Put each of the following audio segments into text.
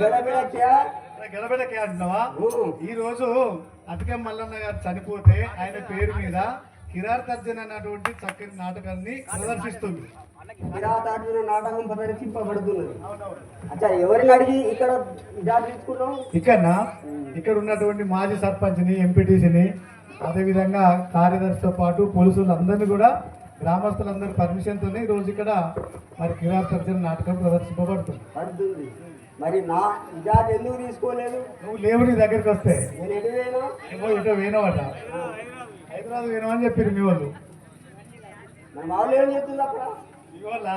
గెలబెడకే అంటున్నావా. ఈ రోజు అతికం మల్లన్న గారు చనిపోతే ఆయన పేరు మీద కిరార్ తర్జన్ అన్నటువంటి చక్కని నాటకాన్ని ప్రదర్శిస్తుంది. కిరాతార్జున నాటకం ప్రదర్శింపబడుతున్నది అచ్చా ఎవరిని అడిగి ఇక్కడ తీసుకున్నాం ఇక్కడ ఇక్కడ ఉన్నటువంటి మాజీ సర్పంచ్ని ఎంపీటీసీని అదేవిధంగా కార్యదర్శితో పాటు పోలీసులు అందరినీ కూడా గ్రామస్తులందరి పర్మిషన్తో ఈ రోజు ఇక్కడ మరి కిరార్ తర్జన్ నాటకం ప్రదర్శింపబడుతుంది. పడుతుంది. మరి నా ఇదా ఎందుకు తీసుకోలేదు? నువ్వు లేవు నీ దగ్గరికి వస్తే. నేను ఏమో ఇటో వేనవట హైదరాబాద్ వేనవని చెప్పారు మీ వాళ్ళు. మన వాళ్ళు ఏం చెప్తుంది అక్కడ మీ వాళ్ళ?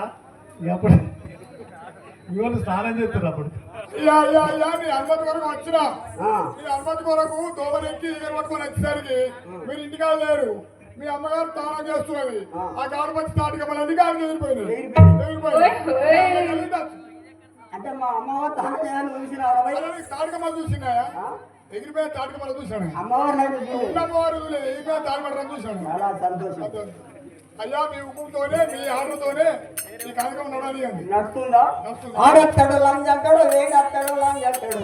అప్పుడు మీ వాళ్ళు స్నానం చేస్తారు అప్పుడు. యా, యా, యా, మీ అనుమతి కొరకు వచ్చిన. ఆ, మీ అనుమతి కొరకు దోమలెక్కి ఈగలు పట్టుకొని వచ్చేసరికి మీరు ఇంటికాడ లేరు. మీ అమ్మగారు తానం చేస్తున్నది. ఆ. గవర్నమెంట్ స్టార్ట్ మళ్ళీ గాడికి ఎదిరిపోయినాయి ఎదిరిపోయినాయి అంటే మా అమ్మవారు తాను చేయాలని చూసిన ఆడవాయి. తాటకమ్మ చూసినాయా ఆ? ఎగిరిపోయిన తాటకమ్మలు చూశాను? అమ్మవారు తాటకమ్మ చూశాను. చాలా సంతోషం. అయ్యా మీ ఉప్పుతోనే మీ ఆటతోనే ఈ కార్యక్రమం నడవనియండి నడుస్తుందా? నడుస్తుంది. ఆడొస్తాడు లంజ్ అంటాడు ఆడొస్తాడు లంజ్ అంటాడు